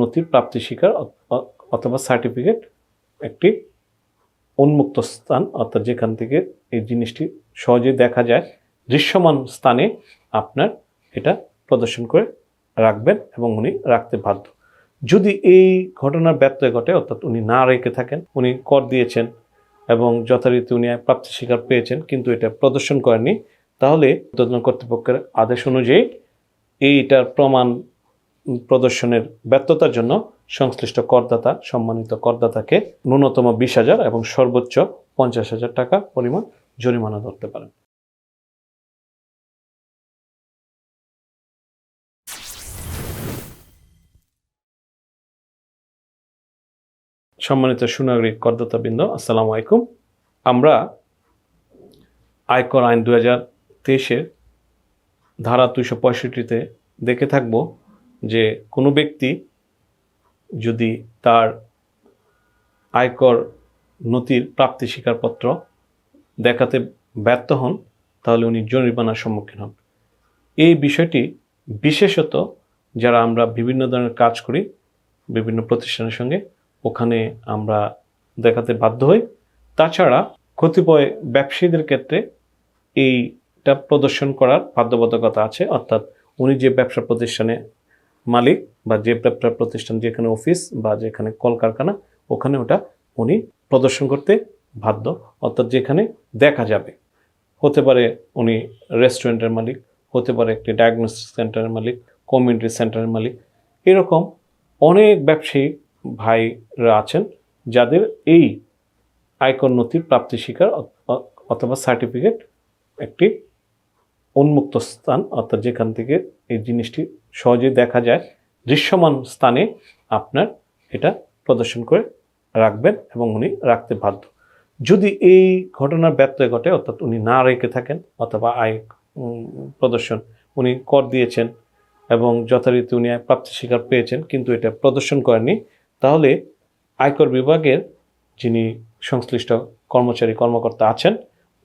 নথির প্রাপ্তি অ- অথবা সার্টিফিকেট একটি উন্মুক্ত স্থান, অর্থাৎ যেখান থেকে এই জিনিসটি সহজে দেখা যায়, দৃশ্যমান স্থানে আপনার এটা প্রদর্শন করে রাখবেন এবং উনি রাখতে বাধ্য। যদি এই ঘটনার ব্যত্যয় ঘটে, অর্থাৎ উনি না রেখে থাকেন, উনি কর দিয়েছেন এবং যথারীতি উনি প্রাপ্তি স্বীকার পেয়েছেন, কিন্তু এটা প্রদর্শন করেননি, তাহলে তদন্ত কর্তৃপক্ষের আদেশ অনুযায়ী এইটার প্রমাণ প্রদর্শনের ব্যর্থতার জন্য সংশ্লিষ্ট করদাতা, সম্মানিত করদাতাকে ন্যূনতম বিশ হাজার এবং সর্বোচ্চ পঞ্চাশ হাজার টাকা পরিমাণ জরিমানা ধরতে পারেন। সম্মানিত সুনাগরিক করদাতাবৃন্দ, আসসালামু আলাইকুম। আমরা আয়কর আইন দু হাজার তেইশের ধারা দুইশো পঁয়ষট্টিতে দেখে থাকব যে কোনো ব্যক্তি যদি তার আয়কর নথির প্রাপ্তি স্বীকারপত্র দেখাতে ব্যর্থ হন, তাহলে উনি জরিমানার সম্মুখীন হন। এই বিষয়টি বিশেষত যারা আমরা বিভিন্ন ধরনের কাজ করি, বিভিন্ন প্রতিষ্ঠানের সঙ্গে, ওখানে আমরা দেখাতে বাধ্য হই। তাছাড়া কতিপয় ব্যবসায়ীদের ক্ষেত্রে এইটা প্রদর্শন করার বাধ্যবাধকতা আছে, অর্থাৎ উনি যে ব্যবসা প্রতিষ্ঠানে মালিক বা যে প্রতিষ্ঠান যেখানে অফিস বা যেখানে কলকারখানা, ওখানে ওটা উনি প্রদর্শন করতে বাধ্য। অর্থাৎ যেখানে দেখা যাবে। হতে পারে উনি রেস্টুরেন্টের মালিক, হতে পারে একটি ডায়াগনস্টিক সেন্টারের মালিক কমিউনিটি সেন্টারের মালিক। এরকম অনেক ব্যবসায়ী ভাইরা আছেন যাদের এই আয়কর নথির প্রাপ্তি অ- অথবা সার্টিফিকেট একটি উন্মুক্ত স্থান, অর্থাৎ যেখান থেকে এই জিনিসটি সহজে দেখা যায়, দৃশ্যমান স্থানে আপনার এটা প্রদর্শন করে রাখবেন এবং উনি রাখতে বাধ্য। যদি এই ঘটনার ব্যত্যয় ঘটে, অর্থাৎ উনি না রেখে থাকেন অথবা আয় প্রদর্শন উনি কর দিয়েছেন এবং যথারীতি উনি প্রাপ্তি স্বীকার পেয়েছেন কিন্তু এটা প্রদর্শন করেননি, তাহলে আয়কর বিভাগের যিনি সংশ্লিষ্ট কর্মচারী, কর্মকর্তা আছেন,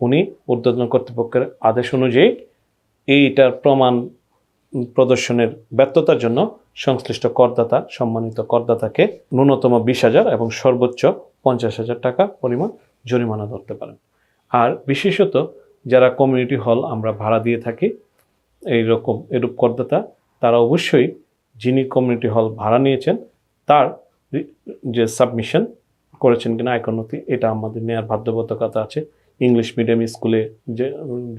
উনি ঊর্ধ্বতন কর্তৃপক্ষের আদেশ অনুযায়ী এইটার প্রমাণ প্রদর্শনের ব্যর্থতার জন্য সংশ্লিষ্ট করদাতা, সম্মানিত করদাতাকে ন্যূনতম বিশ হাজার এবং সর্বোচ্চ পঞ্চাশ হাজার টাকা পরিমাণ জরিমানা ধরতে পারেন। আর বিশেষত যারা কমিউনিটি হল আমরা ভাড়া দিয়ে থাকি এই রকম এরূপ করদাতা, তারা অবশ্যই যিনি কমিউনিটি হল ভাড়া নিয়েছেন, তার যে সাবমিশন করেছেন কিনা নথি, এটা আমাদের নেওয়ার বাধ্যবাধকতা আছে। ইংলিশ মিডিয়াম স্কুলে যে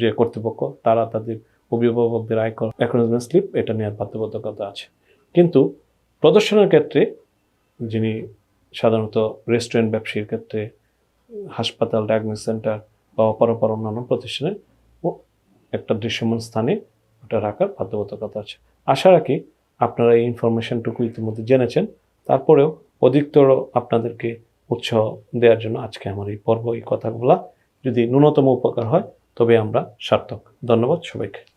যে কর্তৃপক্ষ, তারা তাদের অভিভাবকদের আয়কর অ্যাকনোলজমেন্ট স্লিপ, এটা নেওয়ার বাধ্যবাধকতা আছে। কিন্তু প্রদর্শনের ক্ষেত্রে, যিনি সাধারণত রেস্টুরেন্ট ব্যবসায়ীর ক্ষেত্রে, হাসপাতাল ডায়াগনোস সেন্টার বা অপর অপর অন্যান্য প্রতিষ্ঠানে একটা দৃশ্যমান স্থানে ওটা রাখার বাধ্যবাধকতা আছে। আশা রাখি আপনারা এই ইনফরমেশনটুকু ইতিমধ্যে জেনেছেন। তারপরেও অধিকতর আপনাদেরকে উৎসাহ দেওয়ার জন্য আজকে আমার এই পর্ব, এই কথাগুলা। যদি ন্যূনতম উপকার হয়, তবে আমরা সার্থক। ধন্যবাদ সবাইকে।